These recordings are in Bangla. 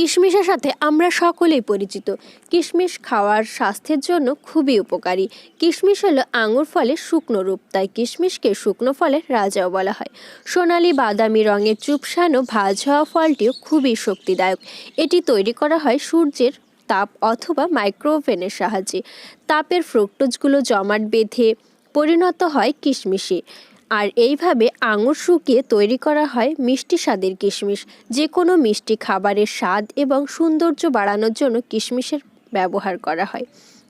কিশমিশের সাথে আমরা সকলেই পরিচিত। কিশমিশ খাওয়ার স্বাস্থ্যের জন্য খুবই উপকারী। কিশমিশ হলো আঙুর ফলের শুকনো রূপ, তাই কিশমিশকে শুকনো ফলের রাজাও বলা হয়। সোনালি বাদামি রঙের চুপসানো, ভাজ হওয়া ফলটিও খুবই শক্তিদায়ক। এটি তৈরি করা হয় সূর্যের তাপ অথবা মাইক্রোওভেনের সাহায্যে। তাপের ফ্রুক্টোজগুলো জমাট বেঁধে পরিণত হয় কিশমিশে। আর এইভাবে আঙুর শুকিয়ে তৈরি করা হয় মিষ্টি স্বাদের কিশমিশ। যে কোনো মিষ্টি খাবারের স্বাদ এবং সৌন্দর্য বাড়ানোর জন্য কিশমিশের ব্যবহার করা হয়।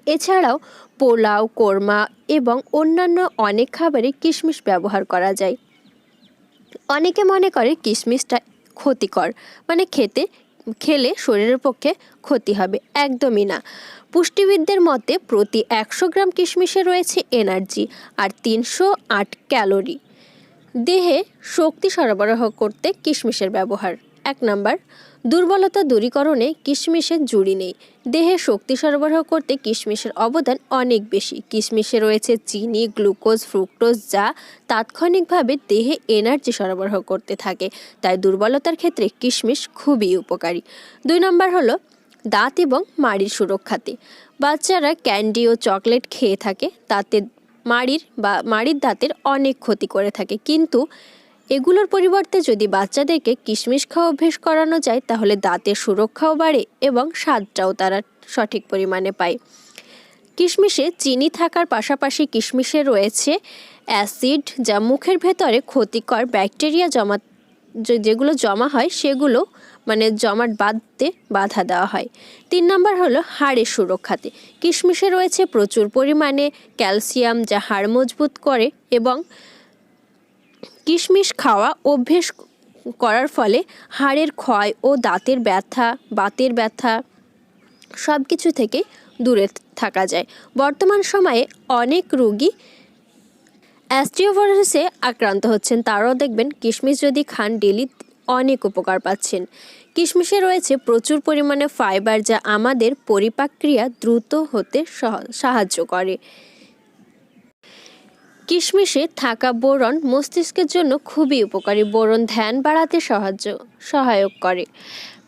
এছাড়াও পোলাও, কোরমা এবং অন্যান্য অনেক খাবারে কিশমিশ ব্যবহার করা যায়। অনেকে মনে করে কিশমিশটা ক্ষতিকর মানে খেতে খেলে শরীরের পক্ষে ক্ষতি হবে, একদমই না। পুষ্টিবিদদের মতে প্রতি একশো গ্রাম কিশমিশে রয়েছে এনার্জি আর তিনশো আট ক্যালোরি। দেহে শক্তি সরবরাহ করতে কিশমিশের ব্যবহার। এক নম্বর দুর্বলতা দূরীকরণে কিশমিশের জুড়ি নেই। দেহে শক্তি সরবরাহ করতে কিশমিশের অবদান অনেক বেশি। কিশমিশে রয়েছে চিনি, গ্লুকোজ, ফ্রুক্টোজ যা তাৎক্ষণিকভাবে দেহে এনার্জি সরবরাহ করতে থাকে। তাই দুর্বলতার ক্ষেত্রে কিশমিশ খুবই উপকারী। দুই নম্বর হলো দাঁত এবং মাড়ির সুরক্ষাতে। বাচ্চারা ক্যান্ডি ও চকলেট খেয়ে থাকে। তাতে মাড়ির বা মাড়ির দাঁতের অনেক ক্ষতি করে থাকে। কিন্তু এগুলোর পরিবর্তে যদি বাচ্চাদেরকে কিশমিশ খাওয়া অভ্যেস করানো যায়, তাহলে দাঁতের সুরক্ষাও বাড়ে এবং স্বাদটাও তারা সঠিক পরিমাণে পায়। কিশমিশে চিনি থাকার পাশাপাশি কিশমিশে রয়েছে অ্যাসিড, যা মুখের ভেতরে ক্ষতিকর ব্যাকটেরিয়া জমা যেগুলো জমা হয়, সেগুলো মানে জমাট বাঁধতে বাধা দেওয়া হয়। তিন নম্বর হলো হাড়ের সুরক্ষাতে। কিশমিশে রয়েছে প্রচুর পরিমাণে ক্যালসিয়াম, যা হাড় মজবুত করে এবং কিশমিশ খাওয়া অভ্যেস করার ফলে হাড়ের ক্ষয় ও দাঁতের ব্যথা, বাতের ব্যথা সব কিছু থেকে দূরে থাকা যায়। বর্তমান সময়ে অনেক রোগী অ্যাস্টিওভাইরাসে আক্রান্ত হচ্ছেন। তারাও দেখবেন কিশমিশ যদি খান ডেলি অনেক উপকার পাচ্ছেন। কিশমিশে রয়েছে প্রচুর পরিমাণে ফাইবার যা আমাদের পরিপাক ক্রিয়া দ্রুত হতে সহ- সাহায্য করে। কিশমিশে থাকা বোরন মস্তিষ্কের জন্য খুবই উপকারী। বোরন ধ্যান বাড়াতে সাহায্য, সহায়ক করে।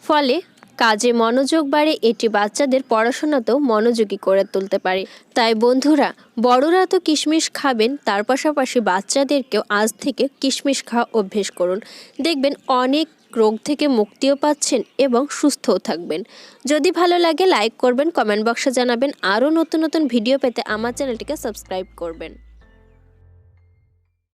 ফলে কাজে মনোযোগ বাড়ে, এটি বাচ্চাদের পড়াশোনাতেও মনোযোগী করে তুলতে পারে। তাই বন্ধুরা, বড়রা তো কিশমিশ খাবেন, তার পাশাপাশি বাচ্চাদেরকেও আজ থেকে কিশমিশ খাওয়া অভ্যেস করুন। দেখবেন অনেক রোগ থেকে মুক্তিও পাচ্ছেন এবং সুস্থও থাকবেন। যদি ভালো লাগে, লাইক করবেন, কমেন্ট বক্সে জানাবেন। আরও নতুন নতুন ভিডিও পেতে আমার চ্যানেলটিকে সাবস্ক্রাইব করবেন।